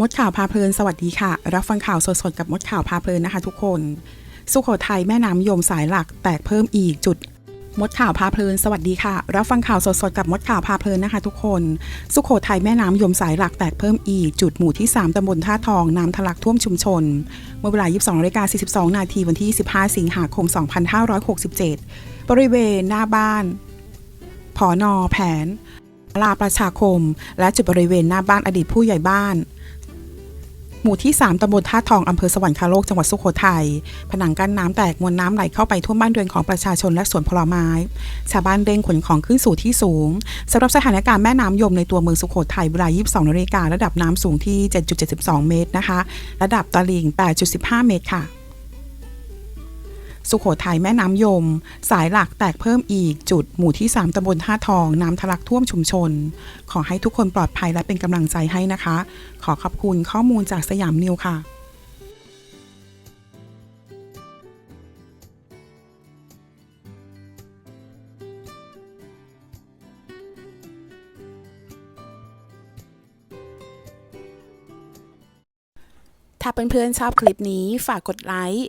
มดข่าวพาเพลินสวัสดีค่ะ รับฟังข่าวสดๆกับมดข่าวพาเพลินนะคะ ทุกคน สุโขทัยแม่น้ำยมสายหลักแตกเพิ่มอีกจุดมดข่าวพาเพลินสวัสดีค่ะ รับฟังข่าวสดๆกับมดข่าวพาเพลินนะคะ ทุกคน สุโขทัยแม่น้ำยมสายหลักแตกเพิ่มอีก จุดหมู่ที่ 3ตำบลท่าทองน้ำทะลักท่วมชุมชน เมื่อเวลา 22นาฬิกา42 นาทีวันที่ 15 สิงหาคม 2567 บริเวณหน้าบ้านผอนอแผนลาประชาคม และจุดบริเวณหน้าบ้านอดีตผู้ใหญ่บ้าน หมู่ที่ 3ตำบลท่าทอง อำเภอสวรรคโลก จังหวัดสุโขทัย ผนังกั้นน้ำแตก มวลน้ำไหลเข้าไปท่วมบ้านเรือนของประชาชนและสวนผลไม้ ชาวบ้านเร่งขนของขึ้นสู่ที่สูง สำหรับสถานการณ์แม่น้ำยมในตัวเมืองสุโขทัยเวลา 22นาฬิการะดับน้ำสูงที่ 7.72 เมตรนะคะ ระดับตลิ่ง 8.15 เมตรค่ะ สุโขทัยแม่น้ำยม สายหลักแตกเพิ่มอีกจุดหมู่ที่ 3ตำบลท่าทอง น้ำทะลักท่วมชุมชน ขอให้ทุกคนปลอดภัยและเป็นกำลังใจให้นะคะ ขอขอบคุณข้อมูลจากสยามนิวค่ะถ้าเพื่อนๆชอบคลิปนี้ฝากกดไลค์